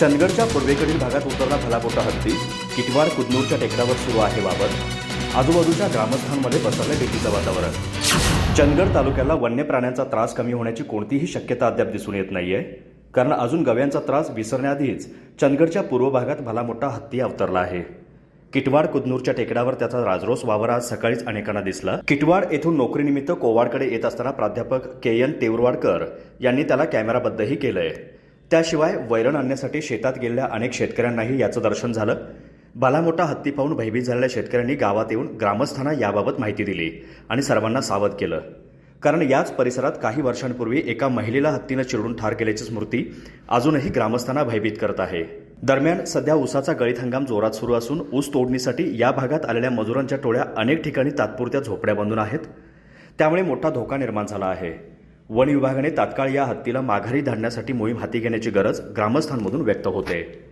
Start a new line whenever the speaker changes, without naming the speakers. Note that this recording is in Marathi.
चंदगडच्या पूर्वेकडील भागात उतरला भलामोठा हत्ती किटवाड कुदनूरच्या टेकडावर सुरू आहे वावर आजूबाजूच्या ग्रामस्थांमध्ये बसवलं भीतीचं वातावरण. चंदगड तालुक्याला वन्य प्राण्यांचा त्रास कमी होण्याची कोणतीही शक्यता अद्याप दिसून येत नाहीये. कारण अजून गव्यांचा त्रास विसरण्याआधीच चंदगडच्या पूर्व भागात भला मोठा हत्ती अवतरला आहे. किटवाड कुदनूरच्या टेकडावर त्याचा राजरोस वावर आज सकाळीच अनेकांना दिसला. किटवाड येथून नोकरीनिमित्त कोवाडकडे येत असताना प्राध्यापक के एन तेवरवाडकर यांनी त्याला कॅमेराबद्धही केलंय. त्याशिवाय वैरण आणण्यासाठी शेतात गेलेल्या अनेक शेतकऱ्यांनाही याचं दर्शन झालं. बालामोठा हत्ती पाहून भयभीत झालेल्या शेतकऱ्यांनी गावात येऊन ग्रामस्थांना याबाबत माहिती दिली आणि सर्वांना सावध केलं. कारण याच परिसरात काही वर्षांपूर्वी एका महिलेला हत्तीनं चिरडून ठार केल्याची स्मृती अजूनही ग्रामस्थांना भयभीत करत आहे. दरम्यान सध्या ऊसाचा गळीत हंगाम जोरात सुरू असून ऊस तोडणीसाठी या भागात आलेल्या मजुरांच्या टोळ्या अनेक ठिकाणी तात्पुरत्या झोपड्या बांधून आहेत. त्यामुळे मोठा धोका निर्माण झाला आहे. वन विभागाने तात्काळ या हत्तीला माघारी धाडण्यासाठी मोहीम हाती घेण्याची गरज ग्रामस्थांमधून व्यक्त होते.